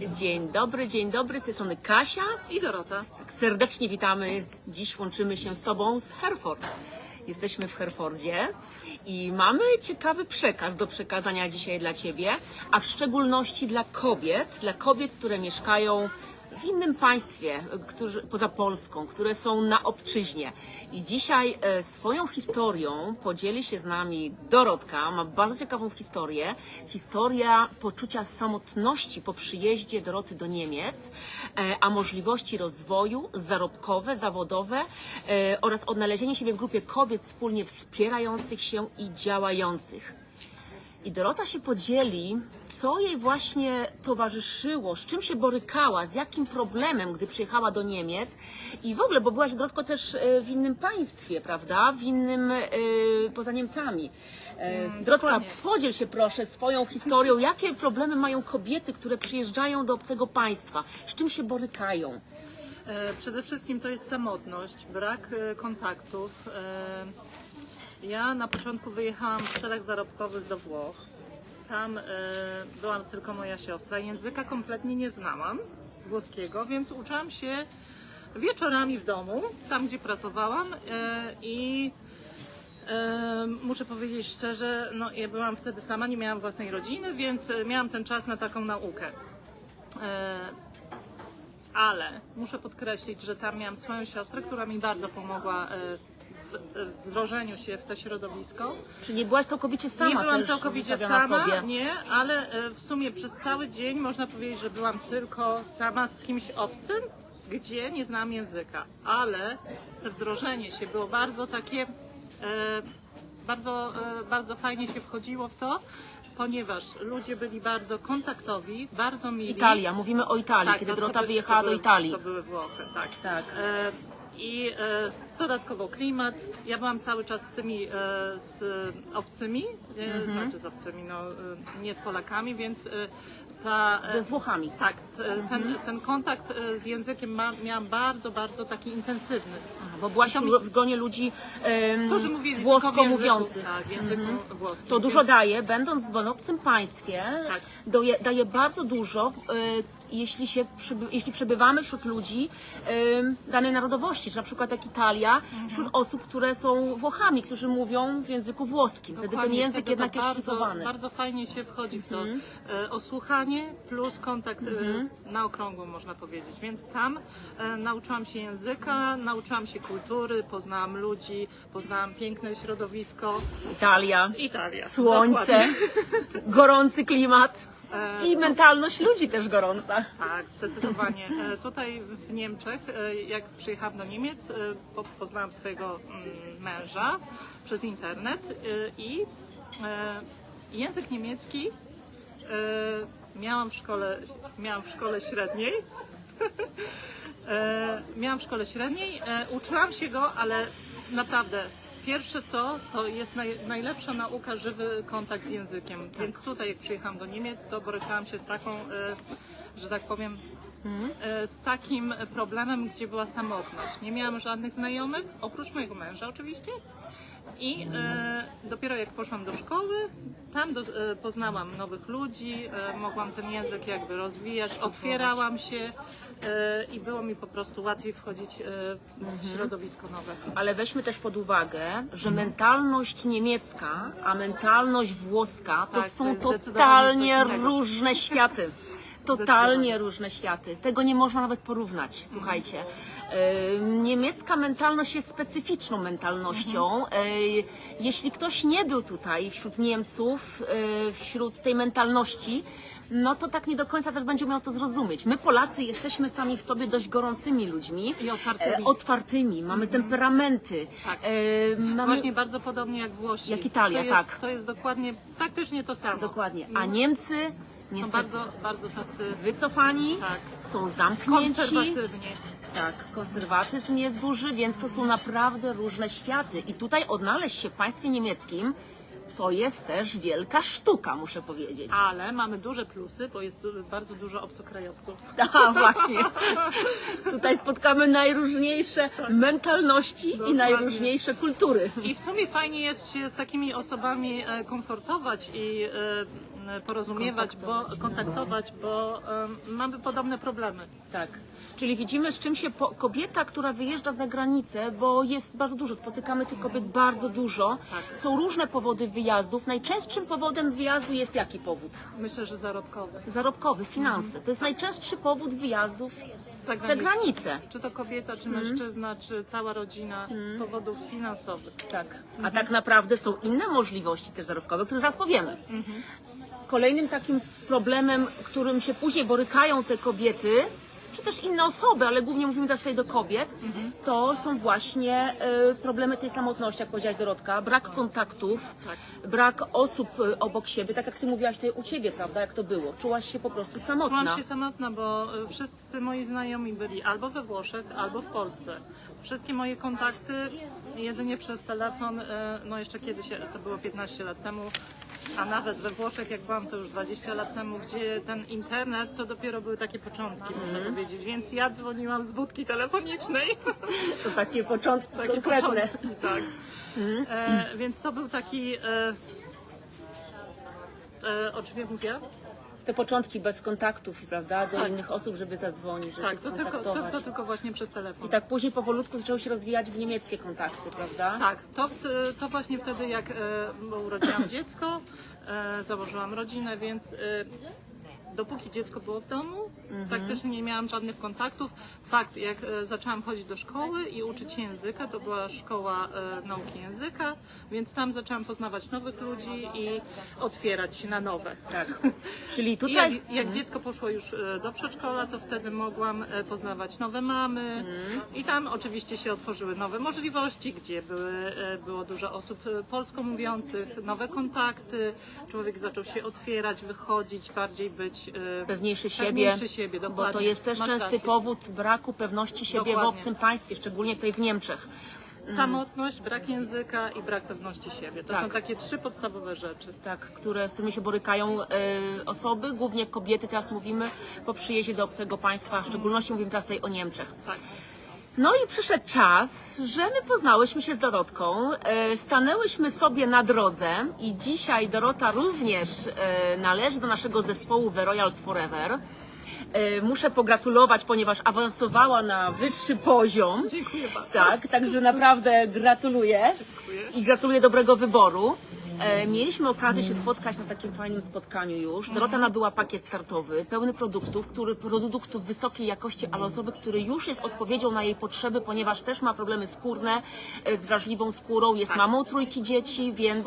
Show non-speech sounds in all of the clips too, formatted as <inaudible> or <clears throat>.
Dzień dobry, dzień dobry, z tej strony Kasia. I Dorota. Tak serdecznie witamy. Dziś łączymy się z Tobą z Hereford. Jesteśmy w Herefordzie i mamy ciekawy przekaz do przekazania dzisiaj dla Ciebie, a w szczególności dla kobiet, dla kobiet, które mieszkają w innym państwie, którzy, poza Polską, które są na obczyźnie. I dzisiaj e, swoją historią podzieli się z nami Dorotka, ma bardzo ciekawą historię. Historia poczucia samotności po przyjeździe Doroty do Niemiec, e, a możliwości rozwoju zarobkowe, zawodowe e, oraz odnalezienie siebie w grupie kobiet wspólnie wspierających się i działających. I Dorota się podzieli, co jej właśnie towarzyszyło, z czym się borykała, z jakim problemem, gdy przyjechała do Niemiec. I w ogóle, bo byłaś Dorotko też e, w innym państwie, prawda? W innym, e, poza Niemcami. E, dokładnie. podziel się proszę swoją historią, <laughs> jakie problemy mają kobiety, które przyjeżdżają do obcego państwa, z czym się borykają. Przede wszystkim to jest samotność, brak kontaktów. Ja na początku wyjechałam w celach zarobkowych do Włoch. Tam e, była tylko moja siostra. Języka kompletnie nie znałam włoskiego, więc uczyłam się wieczorami w domu, tam gdzie pracowałam e, i E, Muszę powiedzieć szczerze, no ja byłam wtedy sama, nie miałam własnej rodziny, więc miałam ten czas na taką naukę. Ale muszę podkreślić, że tam miałam swoją siostrę, która mi bardzo pomogła wdrożeniu się w to środowisko. Czyli nie byłaś całkowicie sama nie byłam też całkowicie sama, sobie. nie, ale e, w sumie przez cały dzień można powiedzieć, że byłam tylko sama z kimś obcym, gdzie nie znałam języka, ale wdrożenie się było bardzo takie, e, bardzo, e, bardzo fajnie się wchodziło w to, ponieważ ludzie byli bardzo kontaktowi, bardzo mili. Italia, mówimy o Italii, Tak, kiedy no Dorota wyjechała to do były- Italii. To były Włochy, tak. Tak. E, I e, dodatkowo klimat. Ja byłam cały czas z tymi e, z obcymi, Mhm. znaczy z obcymi, no e, nie z Polakami, więc ta. Ze Włochami. tak, t- Mhm. ten, ten kontakt z językiem ma, miałam bardzo, bardzo taki intensywny. Bo byłaś w gronie ludzi Którzy mówili włosko mówiących. Tak, włoskim. To dużo więc- daje, będąc w obcym państwie, Tak. daje, daje bardzo dużo, jeśli, się, jeśli przebywamy wśród ludzi danej narodowości, czy na przykład jak Italia, Mhm. wśród osób, które są Włochami, którzy mówią w języku włoskim. Wtedy ten Dokładnie, język jednak jest szlifowany. bardzo fajnie się wchodzi w to Mhm. e, osłuchanie plus kontakt e, na okrągło można powiedzieć. Więc tam e, nauczyłam się języka, nauczyłam się kultury, poznałam ludzi, poznałam piękne środowisko. Italia, Italia. słońce, Dokładnie. gorący klimat i mentalność ludzi też gorąca. Tak, zdecydowanie. E, Tutaj w Niemczech, e, jak przyjechałam do Niemiec, e, po- poznałam swojego mm, męża przez internet i język niemiecki miałam w szkole, miałam w szkole średniej. <laughs> Miałam w szkole średniej, uczyłam się go, ale naprawdę pierwsze co, to jest naj, najlepsza nauka, żywy kontakt z językiem. Więc tutaj jak przyjechałam do Niemiec, to borykałam się z taką, e, że tak powiem, e, z takim problemem, gdzie była samotność. Nie miałam żadnych znajomych, oprócz mojego męża oczywiście. I e, dopiero jak poszłam do szkoły, tam do, e, poznałam nowych ludzi, e, mogłam ten język jakby rozwijać, otwierałam się e, i było mi po prostu łatwiej wchodzić e, w środowisko nowe. Ale weźmy też pod uwagę, że mentalność niemiecka, a mentalność włoska to Tak, to są jest zdecydowanie totalnie coś innego. różne światy. Totalnie różne światy. Tego nie można nawet porównać, słuchajcie. E, Niemiecka mentalność jest specyficzną mentalnością. E, Jeśli ktoś nie był tutaj wśród Niemców, e, wśród tej mentalności, no to tak nie do końca też będzie miał to zrozumieć. My Polacy jesteśmy sami w sobie dość gorącymi ludźmi. I otwartymi. E, otwartymi, mamy temperamenty. Tak. E, mamy... Właśnie bardzo podobnie jak Włosi. Jak Italia, to jest, tak. To jest dokładnie, praktycznie to samo. Dokładnie. A Mm. Niemcy Są niestety bardzo, bardzo tacy wycofani, Tak. są zamknięci. Tak, konserwatyzm jest duży, więc to są naprawdę różne światy. I tutaj odnaleźć się w państwie niemieckim to jest też wielka sztuka, muszę powiedzieć. Ale mamy duże plusy, bo jest bardzo dużo obcokrajowców. A <laughs> właśnie. Tutaj spotkamy najróżniejsze mentalności i Dokładnie. najróżniejsze kultury. I w sumie fajnie jest się z takimi osobami e, komfortować i porozumiewać, bo kontaktować, bo em, mamy podobne problemy. Tak. Czyli widzimy, z czym się po, kobieta, która wyjeżdża za granicę, bo jest bardzo dużo, spotykamy tych kobiet bardzo dużo. Tak. Są różne powody wyjazdów. Najczęstszym powodem wyjazdu jest jaki powód? Myślę, że zarobkowe. Zarobkowy, finanse. To jest najczęstszy powód wyjazdów za granicę. Czy to kobieta, czy mężczyzna, czy cała rodzina z powodów finansowych. Tak. A tak naprawdę są inne możliwości też zarobkowe, o których zaraz powiemy. Kolejnym takim problemem, którym się później borykają te kobiety, czy też inne osoby, ale głównie mówimy teraz tutaj do kobiet, to są właśnie e, problemy tej samotności, jak powiedziałaś Dorotka, brak kontaktów, Tak. brak osób e, obok siebie, tak jak ty mówiłaś tutaj u ciebie, prawda, jak to było? Czułaś się po prostu samotna. Czułam się samotna, bo y, wszyscy moi znajomi byli albo we Włoszech, albo w Polsce. Wszystkie moje kontakty jedynie przez telefon, y, no jeszcze kiedyś, e, to było 15 lat temu, a nawet we Włoszech, jak byłam to już 20 lat temu, gdzie ten internet to dopiero były takie początki, można Mhm. powiedzieć. Więc ja dzwoniłam z budki telefonicznej. <laughs> To takie początki Takie konkretne. początki, tak. E, więc to był taki. E, e, o czym ja mówię? Te początki bez kontaktów, prawda, do Tak. innych osób, żeby zadzwonić, żeby Tak, się to tylko, to, skontaktować. to tylko właśnie przez telefon. I tak później powolutku zaczęły się rozwijać w niemieckie kontakty, prawda? Tak, to, w- to właśnie wtedy, jak e, bo urodziłam dziecko, e, założyłam rodzinę, więc e, dopóki dziecko było w domu, praktycznie nie miałam żadnych kontaktów. Fakt, jak e, zaczęłam chodzić do szkoły i uczyć się języka, to była szkoła e, nauki języka, więc tam zaczęłam poznawać nowych ludzi i otwierać się na nowe. Tak. <laughs> Czyli I tutaj... jak, jak dziecko poszło już e, do przedszkola, to wtedy mogłam e, poznawać nowe mamy i tam oczywiście się otworzyły nowe możliwości, gdzie były, było dużo osób polsko mówiących, nowe kontakty, człowiek zaczął się otwierać, wychodzić, bardziej być e, pewniejszy siebie, pewniejszy siebie bo dokładnie. to jest też Masz częsty rację. powód braku pewności siebie w Dokładnie. obcym państwie, szczególnie tutaj w Niemczech. Samotność, brak języka i brak pewności siebie. To Tak. są takie trzy podstawowe rzeczy. Tak, które, z którymi się borykają e, osoby, głównie kobiety, teraz mówimy, po przyjeździe do obcego państwa, w szczególności mówimy teraz tutaj o Niemczech. Tak. No i przyszedł czas, że my poznałyśmy się z Dorotką, e, stanęłyśmy sobie na drodze i dzisiaj Dorota również e, należy do naszego zespołu The Royals Forever. E, Muszę pogratulować, ponieważ awansowała na wyższy poziom. Dziękuję bardzo. Tak, także naprawdę gratuluję Dziękuję. i gratuluję dobrego wyboru. E, mieliśmy okazję się spotkać na takim fajnym spotkaniu już. Dorota nabyła pakiet startowy, pełny produktów, który, produktów wysokiej jakości, ale osoby, który już jest odpowiedzią na jej potrzeby, ponieważ też ma problemy skórne, e, z wrażliwą skórą, jest Tak. mamą trójki dzieci, więc...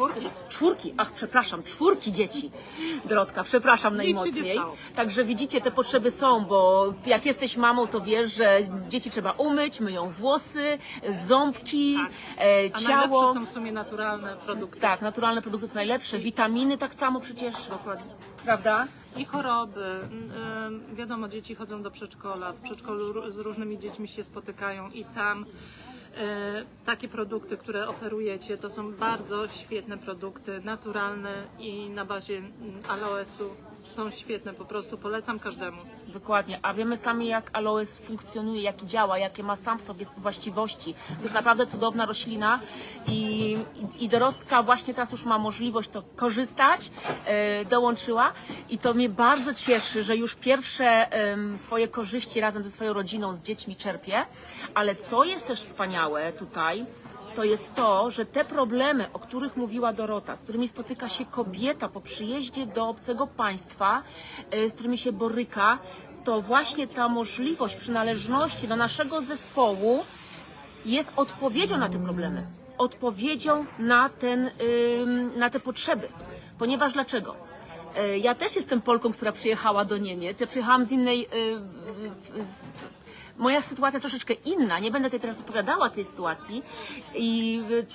Czwórki. Ach przepraszam, czwórki dzieci. Dorotka, przepraszam Nic się nie najmocniej. stało. Także widzicie, te potrzeby są, bo jak jesteś mamą, to wiesz, że dzieci trzeba umyć, myją włosy, ząbki, Tak. e, A ciało. najlepsze są w sumie naturalne produkty. Tak, naturalne produkty są najlepsze, witaminy tak samo przecież, Dokładnie. prawda? I choroby. Ym, Wiadomo, dzieci chodzą do przedszkola. W przedszkolu ró- z różnymi dziećmi się spotykają i tam e, takie produkty, które oferujecie, to są bardzo świetne produkty, naturalne i na bazie mm, aloesu. Są świetne, po prostu polecam każdemu. Dokładnie, a wiemy sami jak aloes funkcjonuje, jak działa, jakie ma sam w sobie właściwości. To jest naprawdę cudowna roślina i, i, Dorotka właśnie teraz już ma możliwość to korzystać, e, dołączyła i to mnie bardzo cieszy, że już pierwsze swoje korzyści razem ze swoją rodziną, z dziećmi czerpie, ale co jest też wspaniałe tutaj, to jest to, że te problemy, o których mówiła Dorota, z którymi spotyka się kobieta po przyjeździe do obcego państwa, e, z którymi się boryka, to właśnie ta możliwość przynależności do naszego zespołu jest odpowiedzią na te problemy, odpowiedzią na, ten, na te potrzeby. Ponieważ dlaczego? E, Ja też jestem Polką, która przyjechała do Niemiec. Ja przyjechałam z innej. y, Z, moja sytuacja troszeczkę inna. Nie będę tutaj teraz opowiadała tej sytuacji. I y,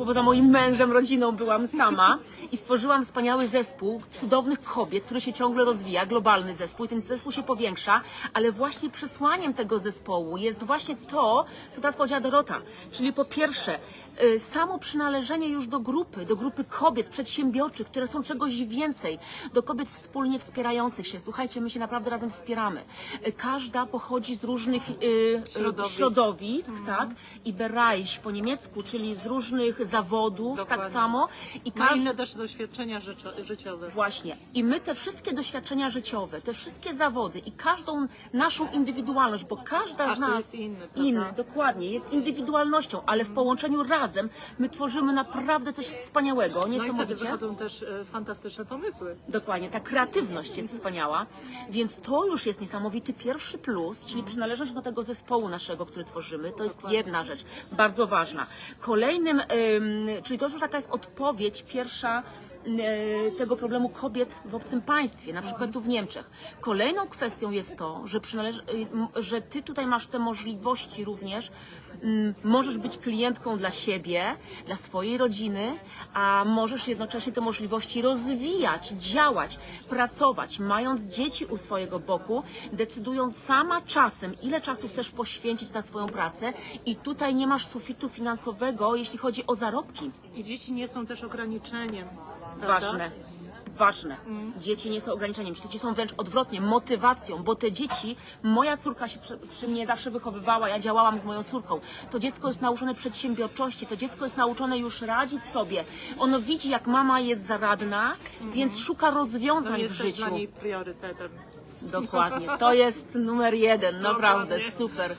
też poza moim mężem, rodziną byłam sama i stworzyłam wspaniały zespół cudownych kobiet, który się ciągle rozwija, globalny zespół i ten zespół się powiększa, ale właśnie przesłaniem tego zespołu jest właśnie to, co teraz powiedziała Dorota, czyli po pierwsze y, samo przynależenie już do grupy, do grupy kobiet przedsiębiorczych, które chcą czegoś więcej, do kobiet wspólnie wspierających się. Słuchajcie, my się naprawdę razem wspieramy. Y, Każda pochodzi z różnych y, Środowisk. środowisk tak? I Bereich po niemiecku, czyli z różnych zawodów tak Dokładnie. samo i Ma każdy inne też doświadczenia życio- życiowe. Właśnie. I my te wszystkie doświadczenia życiowe, te wszystkie zawody i każdą naszą indywidualność, bo każda Każdy z nas jest inny, prawda? inny, dokładnie, jest indywidualnością, ale w połączeniu razem my tworzymy naprawdę coś wspaniałego, No i wtedy niesamowicie. wychodzą też e, fantastyczne pomysły. Dokładnie, ta kreatywność jest wspaniała, więc to już jest niesamowity pierwszy plus, czyli przynależność do tego zespołu naszego, który tworzymy, to jest jedna rzecz, bardzo ważna. Kolejnym, ym, czyli to już taka jest odpowiedź pierwsza tego problemu kobiet w obcym państwie, na przykład tu w Niemczech. Kolejną kwestią jest to, że, y, że ty tutaj masz te możliwości również, możesz być klientką dla siebie, dla swojej rodziny, a możesz jednocześnie te możliwości rozwijać, działać, pracować, mając dzieci u swojego boku, decydując sama czasem, ile czasu chcesz poświęcić na swoją pracę i tutaj nie masz sufitu finansowego, jeśli chodzi o zarobki. I dzieci nie są też ograniczeniem. Prawda? Ważne. Ważne. Dzieci nie są ograniczeniem, dzieci są wręcz odwrotnie, motywacją, bo te dzieci, moja córka się przy, przy mnie zawsze wychowywała, ja działałam z moją córką. To dziecko jest nauczone przedsiębiorczości, to dziecko jest nauczone już radzić sobie. Ono widzi, jak mama jest zaradna, więc szuka rozwiązań w jesteś życiu. dla niej priorytetem. Dokładnie, to jest numer jeden, naprawdę, Dokładnie. super.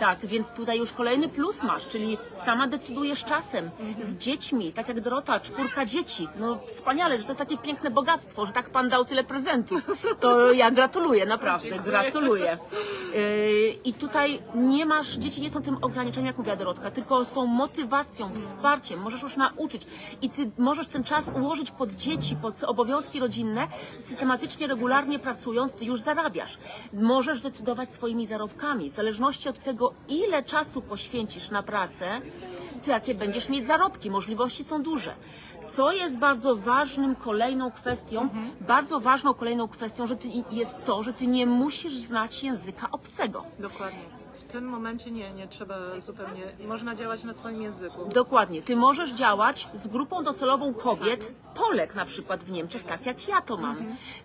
Tak, więc tutaj już kolejny plus masz, czyli sama decydujesz czasem, z dziećmi, tak jak Dorota, czwórka dzieci. No wspaniale, że to jest takie piękne bogactwo, że tak Pan dał tyle prezentów. To ja gratuluję, naprawdę, Dziękuję. gratuluję. Yy, I tutaj nie masz, dzieci nie są tym ograniczeniem, jak mówiła Dorotka, tylko są motywacją, wsparciem, możesz już nauczyć i ty możesz ten czas ułożyć pod dzieci, pod obowiązki rodzinne, systematycznie, regularnie pracując, ty już zarabiasz. Możesz decydować swoimi zarobkami, w zależności od tego, ile czasu poświęcisz na pracę, ty jakie będziesz mieć zarobki, możliwości są duże. Co jest bardzo ważnym kolejną kwestią, bardzo ważną kolejną kwestią, że ty, jest to, że ty nie musisz znać języka obcego. Dokładnie. W tym momencie nie, nie trzeba zupełnie. Można działać na swoim języku. Dokładnie. Ty możesz działać z grupą docelową kobiet, Polek na przykład w Niemczech, tak jak ja to mam.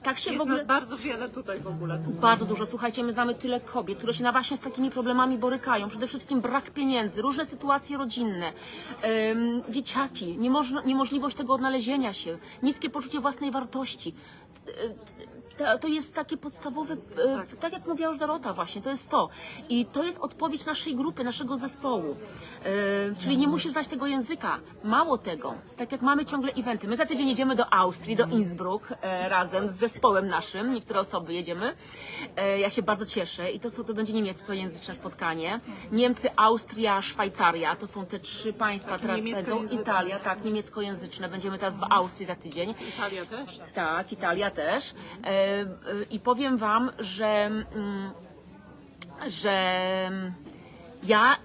Tak się w Jest ogóle... nas bardzo wiele tutaj w ogóle. Bardzo dużo. Słuchajcie, my znamy tyle kobiet, które się na właśnie z takimi problemami borykają. Przede wszystkim brak pieniędzy, różne sytuacje rodzinne, em, dzieciaki, niemożno, niemożliwość tego odnalezienia się, niskie poczucie własnej wartości. To, to jest takie podstawowe, e, Tak. tak. jak mówiła już Dorota właśnie, to jest to. I to jest odpowiedź naszej grupy, naszego zespołu. E, czyli nie musisz znać tego języka. Mało tego, tak jak mamy ciągle eventy. My za tydzień jedziemy do Austrii, do Innsbruck e, razem z zespołem naszym. Niektóre osoby jedziemy. Ja się bardzo cieszę i to, są, to będzie niemieckojęzyczne spotkanie. Niemcy, Austria, Szwajcaria. To są te trzy państwa Takie teraz będą. Italia, tak, niemieckojęzyczne. Będziemy teraz w Austrii za tydzień. Italia też. Tak, Italia też. I powiem Wam, że, mm, że ja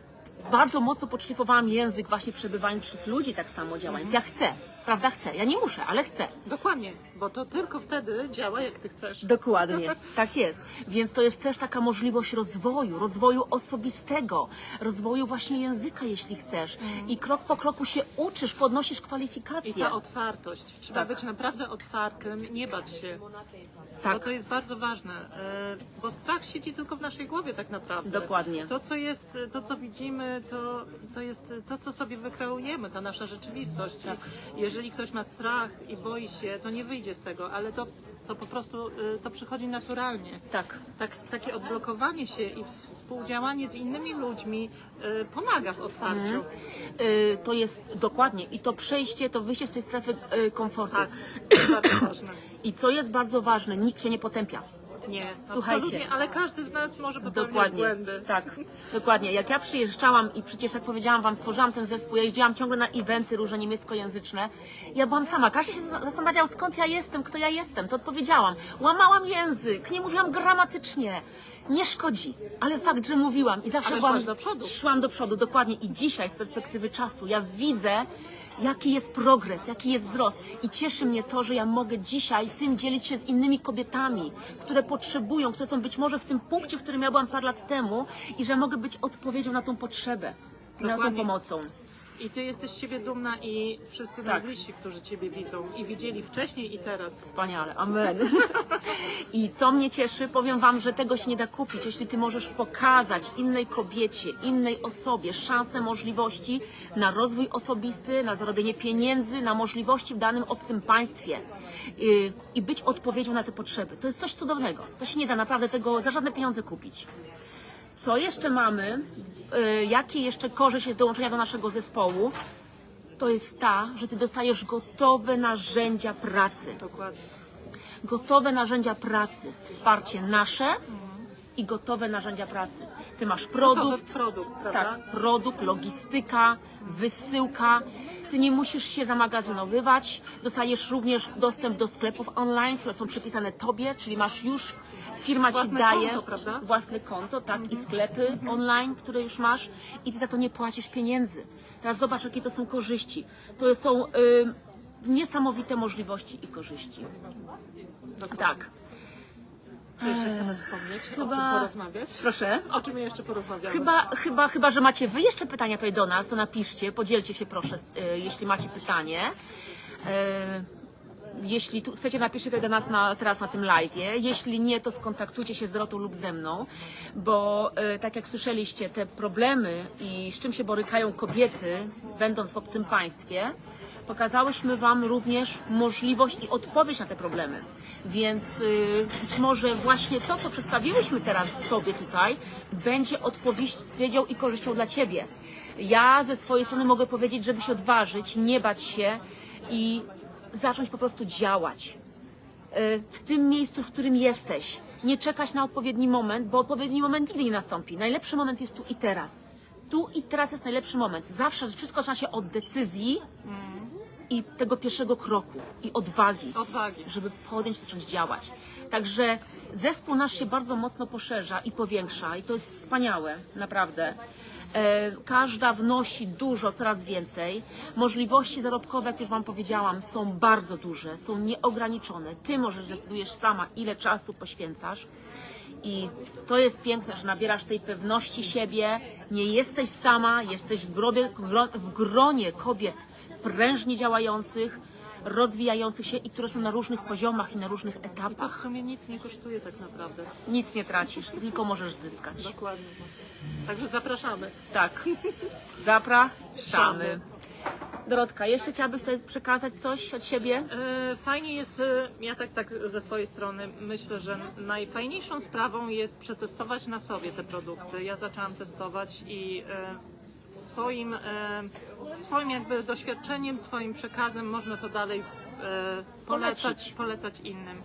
bardzo mocno podszlifowałam język właśnie przebywając wśród ludzi tak samo działając. Ja chcę, prawda, chcę. Ja nie muszę, ale chcę. Dokładnie, bo to tylko wtedy działa jak ty chcesz. Dokładnie, <laughs> tak jest. Więc to jest też taka możliwość rozwoju, rozwoju osobistego, rozwoju właśnie języka, jeśli chcesz. I krok po kroku się uczysz, podnosisz I kwalifikacje. ta otwartość. Trzeba Tak. być naprawdę otwartym, nie bać się. Tak. Bo to jest bardzo ważne. e, Bo strach siedzi tylko w naszej głowie tak naprawdę. Dokładnie. To, co jest, to, co widzimy, to, to jest to, co sobie wykreujemy, ta nasza rzeczywistość. Tak. Jeżeli ktoś ma strach i boi się, to nie wyjdzie z tego, ale to, to po prostu e, to przychodzi naturalnie. Tak. Tak, takie odblokowanie się i współdziałanie z innymi ludźmi e, pomaga w otwarciu. Y, to jest dokładnie i to przejście, to wyjście z tej strefy y, komfortu. Tak, to bardzo ważne. <clears throat> I co jest bardzo ważne, nikt się nie potępia. Nie, Słuchajcie. absolutnie, ale każdy z nas może popełniać Dokładnie. błędy. Tak, dokładnie. Jak ja przyjeżdżałam i przecież jak powiedziałam Wam, stworzyłam ten zespół, ja jeździłam ciągle na eventy różne niemieckojęzyczne. Ja byłam sama. Każdy się za- zastanawiał, skąd ja jestem, kto ja jestem. To odpowiedziałam. Łamałam język, nie mówiłam gramatycznie. Nie szkodzi, ale fakt, że mówiłam i zawsze Ale byłam. do przodu. Szłam do przodu, dokładnie. I dzisiaj z perspektywy czasu ja widzę, jaki jest progres, jaki jest wzrost. I cieszy mnie to, że ja mogę dzisiaj tym dzielić się z innymi kobietami, które potrzebują, które są być może w tym punkcie, w którym ja byłam parę lat temu i że mogę być odpowiedzią na tą potrzebę, na tą Dokładnie. pomocą. I ty jesteś z siebie dumna i wszyscy Tak. najbliżsi, którzy ciebie widzą i widzieli wcześniej i teraz. Wspaniale, amen. <laughs> I co mnie cieszy, powiem Wam, że tego się nie da kupić. Jeśli Ty możesz pokazać innej kobiecie, innej osobie szansę możliwości na rozwój osobisty, na zarobienie pieniędzy, na możliwości w danym obcym państwie yy, i być odpowiedzią na te potrzeby. To jest coś cudownego. To się nie da naprawdę tego za żadne pieniądze kupić. Co jeszcze mamy? Yy, Jakie jeszcze korzyść jest dołączenia do naszego zespołu? To jest ta, że Ty dostajesz gotowe narzędzia pracy Dokładnie. gotowe narzędzia pracy, wsparcie nasze i gotowe narzędzia pracy. Ty masz produkt, produkt, prawda? tak, produkt, logistyka, wysyłka. Ty nie musisz się zamagazynowywać. Dostajesz również dostęp do sklepów online, które są przypisane tobie, czyli masz już firma ci Własne daje konto, prawda? własne konto, tak, i sklepy online, które już masz i ty za to nie płacisz pieniędzy. Teraz zobacz, jakie to są korzyści. To są y, niesamowite możliwości i korzyści. Tak. Jeszcze chcemy wspomnieć? O chyba- czym porozmawiać? Proszę. O czym jeszcze porozmawiamy? Chyba, chyba, chyba, że macie wy jeszcze pytania tutaj do nas, to napiszcie, podzielcie się proszę, y, jeśli macie pytanie. Y, jeśli tu chcecie, napiszcie tutaj do nas na, teraz na tym live'ie. Jeśli nie, to skontaktujcie się z Dorotą lub ze mną, bo y, tak jak słyszeliście, te problemy i z czym się borykają kobiety, będąc w obcym państwie, pokazałyśmy Wam również możliwość i odpowiedź na te problemy. Więc y, być może właśnie to, co przedstawiłyśmy teraz Tobie tutaj, będzie odpowiedzią i korzyścią dla Ciebie. Ja ze swojej strony mogę powiedzieć, żeby się odważyć, nie bać się i zacząć po prostu działać y, w tym miejscu, w którym jesteś. Nie czekać na odpowiedni moment, bo odpowiedni moment nigdy nie nastąpi. Najlepszy moment jest tu i teraz. Tu i teraz jest najlepszy moment. Zawsze wszystko zaczyna się od decyzji i tego pierwszego kroku i odwagi Odwagi. żeby podjąć, zacząć działać. Także zespół nasz się bardzo mocno poszerza i powiększa i to jest wspaniałe, naprawdę. E, każda wnosi dużo, coraz więcej. Możliwości zarobkowe, jak już Wam powiedziałam, są bardzo duże, są nieograniczone. Ty możesz decydujesz sama, ile czasu poświęcasz. I to jest piękne, że nabierasz tej pewności siebie, nie jesteś sama, jesteś w, grobie, gro- w gronie kobiet prężnie działających, rozwijających się i które są na różnych poziomach i na różnych I to w etapach. sumie nic nie kosztuje tak naprawdę. Nic nie tracisz, tylko możesz zyskać. Dokładnie. Także zapraszamy. Tak. <laughs> Zapraszamy. Dorotka, jeszcze chciałabyś tutaj przekazać coś od siebie? E, Fajnie jest, e, ja tak, tak ze swojej strony myślę, że najfajniejszą sprawą jest przetestować na sobie te produkty. Ja zaczęłam testować i e, swoim, e, swoim jakby doświadczeniem, swoim przekazem można to dalej e, polecać, polecać innym.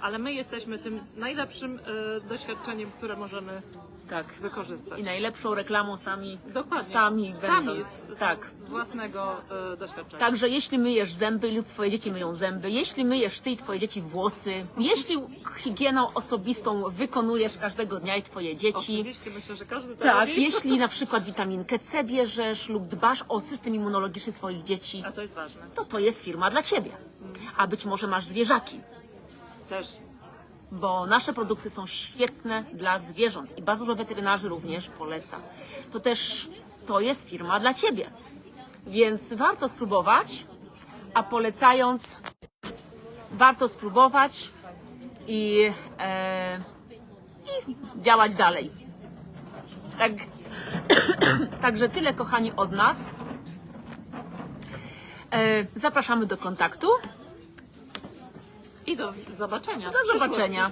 Ale my jesteśmy tym najlepszym e, doświadczeniem, które możemy Tak. wykorzystać. I najlepszą reklamą sami, Dokładnie. sami Sami z, Tak. z własnego e, doświadczenia. Także jeśli myjesz zęby lub twoje dzieci myją zęby, jeśli myjesz ty i twoje dzieci włosy, jeśli higieną osobistą wykonujesz każdego dnia i twoje dzieci, Oczywiście myślę, że każdy to tak, robi. jeśli na <laughs> przykład witaminkę C bierzesz lub dbasz o system immunologiczny swoich dzieci, A to jest ważne. to to jest firma dla ciebie. A być może masz zwierzaki, Też. Bo nasze produkty są świetne dla zwierząt i bardzo dużo weterynarzy również poleca. To też to jest firma dla ciebie. Więc warto spróbować, a polecając, warto spróbować i, e, i działać dalej. Tak, <clears throat> także tyle, kochani, od nas. E, zapraszamy do kontaktu. I do zobaczenia. Do zobaczenia.